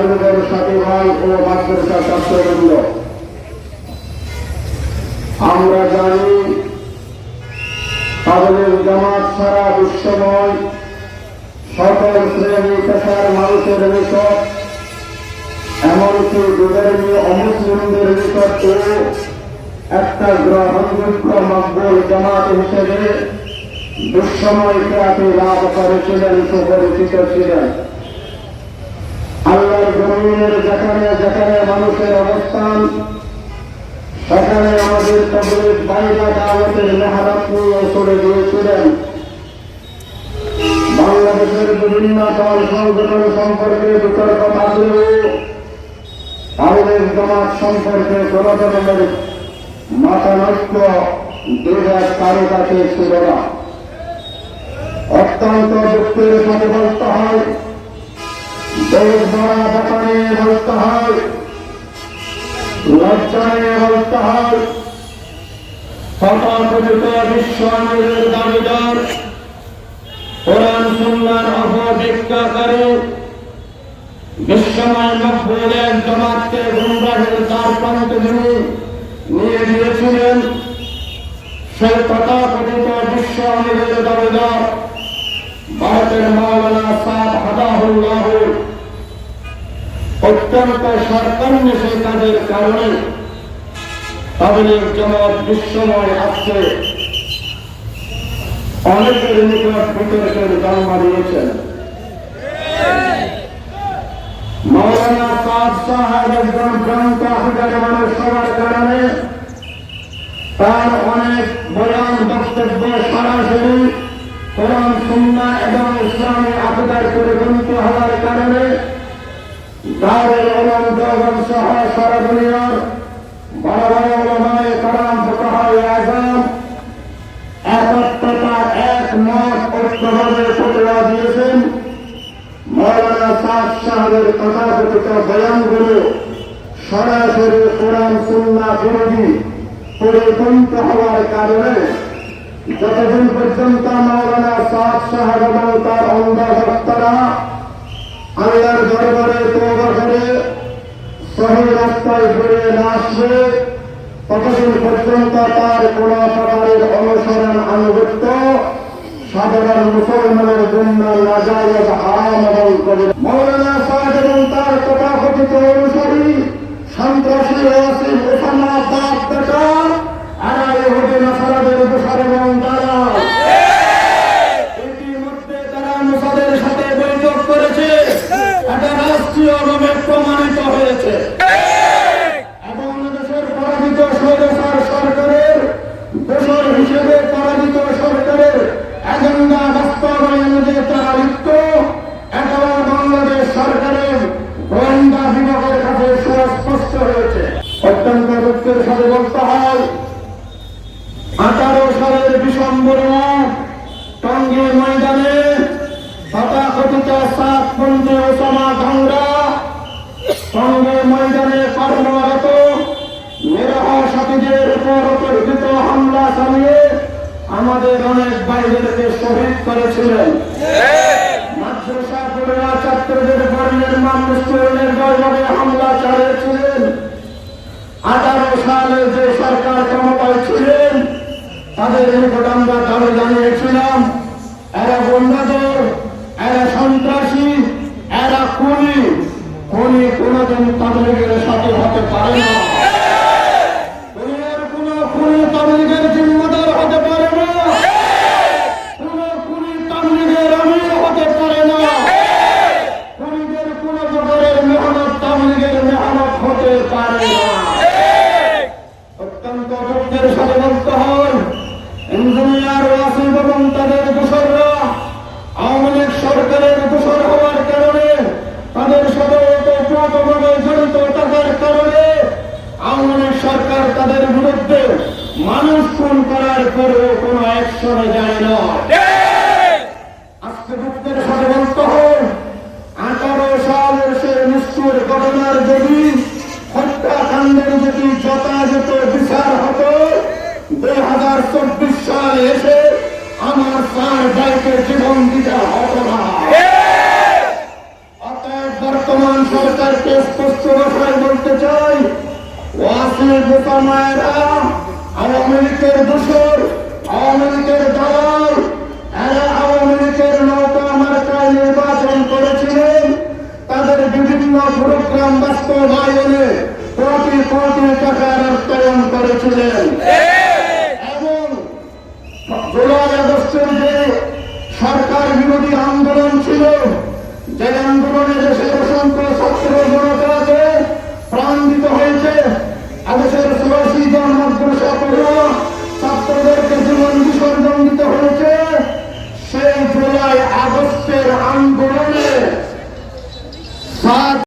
তামিলদের সাথী ভাই ও মাদ্রাসা ছাত্রবৃন্দ আমরা জানি তাদের জামাত সারা বিশ্বময় সকল শ্রেণি পেশার মানুষের নিকট, এমনকি দুধর্মীয় অমুসলিমদের নিকট একটা গ্রহণযোগ্য মকবুল জামাত হিসেবে দুঃসময় খ্যাতি লাভ করেছিলেন, সুপরিচিত ছিলেন। জমিনের যেখানে যেখানে মানুষের অবস্থান, সেখানে আমাদের তবলিগ বাইরা দাওয়াতের মেহারাত নিয়ে চলে গিয়েছিলেন। বাংলাদেশের বিভিন্ন দল সংগঠন সম্পর্কে বিতর্ক থাকলেও তাদের জমাত সম্পর্কে কোন ধরনের মাতানৈক্য দুর্গার কারও কাছে ছিল না। অত্যন্ত দুঃখের সাথে হয়, দেশ ধরা ব্যাপারে বলতে হয়। লজ্জায় বলতে হয়। তথাকথিত বিশ্ব আমিরের দাবিদার কোরআন সুন্নার অপব্যাখ্যা করে ভারতের মাওলানা সাদ হাদাহুল্লাহ। অত্যন্ত সেই কাজের কারণে তাদের জমাত বিশ্বময় আজকে অনেকের নিকট বিতর্কের জন্ম দিয়েছেন। মৌলানা সাদ সাহেব একজন গ্রন্থ হাজার মানুষ সবার কারণে তার অনেক বয়ান বক্তব্য সরাসরি কোরআন সুন্না এবং ইসলামী আকিদার পরিগণিত হওয়ার কারণে দারুল উলুম দেওবন্দ সহ সারা দুনিয়ার বড় বড় উলামায়ে কারাম ফুকাহায়ে আযম একত্রতা একমত ঐক্যভাবে ফতোয়া দিয়েছেন। মৌলানা সাদ সাহেবের তথাকথিত বয়ানগুলো সরাসরি কোরআন সুন্না বিরোধী পরিপন্থ যতদিন পর্যন্ত মৌলানা সাহেব এবং তার অন্ধ সহি রাস্তায় ঘুরে আসবে ততদিন পর্যন্ত তার কোন প্রকারের অনুসরণ আনুগত্য, সাধারণ মুসলমানের জন্য নাজায়জ হারাম এবং করে মৌলানা সাহেব এবং তার তথাকথিত অনুসারী সন্ত্রাসী ওয়াসিম ওসামা বাপ বেটা আর ইহুদি নাসারাদের উপসার এবং তারা ইতিমধ্যে তারা মুসাদের সাথে বৈঠক করেছে এটা রাষ্ট্রীয়ভাবে প্রমাণিত হয়েছে এবং দেশের পরাজিত স্বৈরাচার সরকারের দোষর হিসেবে পরাজিত সরকারের এজেন্ডা বাস্তবায়নে যে তারা লিপ্ত। এটাও বাংলাদেশ সরকারের গোয়েন্দা বিভাগের কাছে সুস্পষ্ট হয়েছে। অত্যন্ত দুঃখের সাথে বলতে হয়, আঠারো সালের ডিসেম্বরে টঙ্গী ময়দানে তথাকথিত সাত বন্ধু ওসামা ভাঙ্গা টঙ্গী ময়দানে কর্মরত নিরহ সাথীদের উপর অপরিচিত হামলা চালিয়ে আমাদের অনেক ভাইদেরকে শহীদ করেছিলেন। তাদের এরা এরা সন্ত্রাসী কোনোদিন তাবলিগের সাথে হতে পারে না দুনিয়ার কোনো খুনি তাবলিগের জিম্মাদার হতে পারে না কোনো খুনি তাবলিগের আমির হতে পারে না খুনিদের কোনো প্রকারের মেহনত তাবলিগের মেহনত হতে পারে না অত্যন্ত দুঃখের সাথে বলতে হয় ইঞ্জিনিয়ার ওয়াসিফ এবং তাদের দোসররা আওয়ামী লীগ সরকারের দোসর হওয়ার কারণে তাদের সাথে ওতপ্রোতভাবে জড়িত থাকার কারণে আওয়ামী লীগ সরকার তাদের বিরুদ্ধে মানুষ করার পরেও কোনো অ্যাকশনে যায় না। আজকে দুঃখের সাথে বলতে আঠারো সালের সে নিষ্ঠুর ঘটনার যদি হত্যাকাণ্ডের যদি যথাযথ বিচার হতো দুই হাজার চব্বিশ সালে এসে আমার চার ভাইকে জীবন দিতে হতো না। অতএব বর্তমান সরকারকে স্পষ্ট ভাষায় বলতে চাই ওয়াসির বোকামায়েরা আওয়ামী লীগের দোষর আওয়ামী লীগের দালাল এরা আওয়ামী লীগের নৌকা মার্কায় নির্বাচন করেছিলেন তাদের বিভিন্ন প্রোগ্রাম বাস্তবায়নে কোটি কোটি টাকার অর্থায়ন করেছিলেন। সরকার বিরোধী আন্দোলন ছিল যে আন্দোলনে দেশের অসংখ্য ছাত্র জনতাকে প্রাণ দিতে হয়েছে এদেশের চুরাশি জন মাদ্রাসা পড়ুয়া ছাত্রদেরকে জীবন বিসর্জন দিতে হয়েছে, সেই জুলাই আগস্টের আন্দোলনে